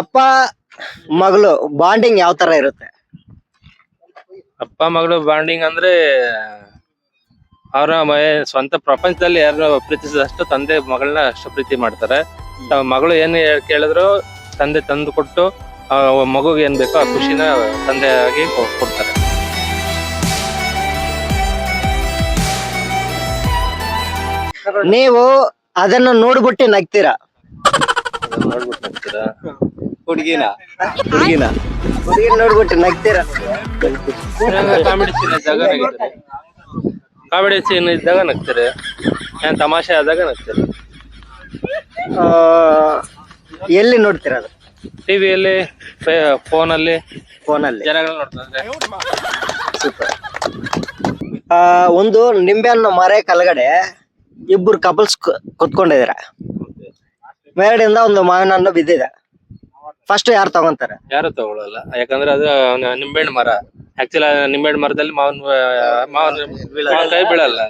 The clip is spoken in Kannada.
ಅಪ್ಪ ಮಗಳು ಬಾಂಡಿಂಗ್ ಯಾವ ತರ ಇರುತ್ತೆ? ಅಪ್ಪ ಮಗಳು ಬಾಂಡಿಂಗ್ ಅಂದ್ರೆ ಅವರ ಸ್ವಂತ ಪ್ರಪಂಚದಲ್ಲಿ ಯಾರು ಪ್ರೀತಿಸಿದಷ್ಟು ತಂದೆ ಮಗಳನ್ನ ಅಷ್ಟು ಪ್ರೀತಿ ಮಾಡ್ತಾರೆ. ಮಗಳು ಏನು ಕೇಳಿದ್ರು ತಂದೆ ತಂದು ಕೊಟ್ಟು ಮಗುಗೆ ಏನ್ ಬೇಕೋ ಆ ಖುಷಿನ ತಂದೆ ಆಗಿ ಕೊಡ್ತಾರೆ. ನೀವು ಅದನ್ನ ನೋಡ್ಬಿಟ್ಟು ನಗ್ತೀರಾ? ನೋಡ್ಬಿಟ್ಟು ನಗ್ತೀರಾ? ಹುಡುಗಿನ. ಹುಡುಗಿನ. ಹುಡುಗಿನ ನೋಡ್ಬಿಟ್ಟು ನಗ್ತೀರ? ಕಾಮಿಡಿ ಸೀನ್ ಇದ್ದಾಗ ನಗ್ತಾರೆ. ಕಾಮಿಡಿ ಸೀನ್ ಇದ್ದಾಗ ನಗ್ತಾರೆ. ಏನ್ ತಮಾಷೆ ಆದಾಗ ನಗ್ತಾರೆ. ಎಲ್ಲಿ ನೋಡ್ತೀರ ಅದು? ಟಿವಿಯಲ್ಲಿ ಫೋನ್ ಫೋನಲ್ಲಿ. ಜನಗಳು ನೋಡ್ತಾರೆ ಸೂಪರ್. ಆ, ಒಂದು ನಿಂಬೆಹಣ್ಣು ಮರೆ ಕಲ್ಗಡೆ ಇಬ್ಬರು ಕಪಲ್ಸ್ ಕುತ್ಕೊಂಡಿದ್ದೀರ. ಮೇಲ್ಗಡೆಯಿಂದ ಒಂದು ಮಾವಿನ ಹಣ್ಣು ಬಿದ್ದಿದೆ. ಫಸ್ಟ್ ಯಾರು ತಗೊಂತಾರೆ? ಯಾರು ತಗೊಳಲ್ಲ. ಯಾಕಂದ್ರೆ ಅದು ನಿಂಬೆಹಣ್ಣು ಮರ. ಆಕ್ಚುಲಿ ನಿಂಬೆಹಣ್ಣು ಮರದಲ್ಲಿ ಮಾವನ್ ಮಾವನ್ ಬೀಳಲ್ಲ.